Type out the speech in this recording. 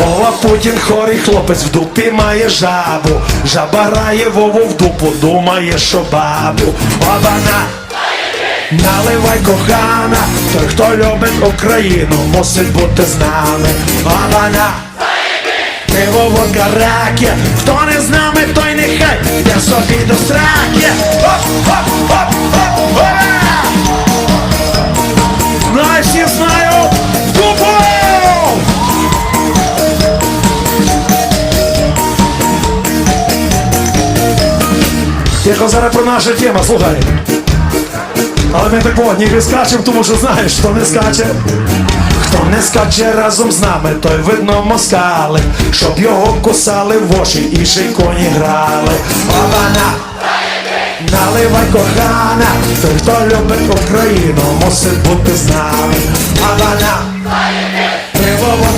Вова Путін хорий хлопець в дупі має жабу. Жаба грає Вову в дупу, думає, що бабу. Обана! Наливай кохана, той, хто любить Україну, мусить бути з нами. Обана! Пиво, водка, раки, хто не з нами, той нехай йде собі до сраки. Тихо зараз про нашу тему, слухай. Але ми так от, ніби скачемо, тому що знаєш, хто не скаче. Хто не скаче разом з нами, той видно москали, щоб його кусали в очі і ще коні грали. Обана! Наливай кохана, той, хто любить Україну, мусить бути з нами. Обана!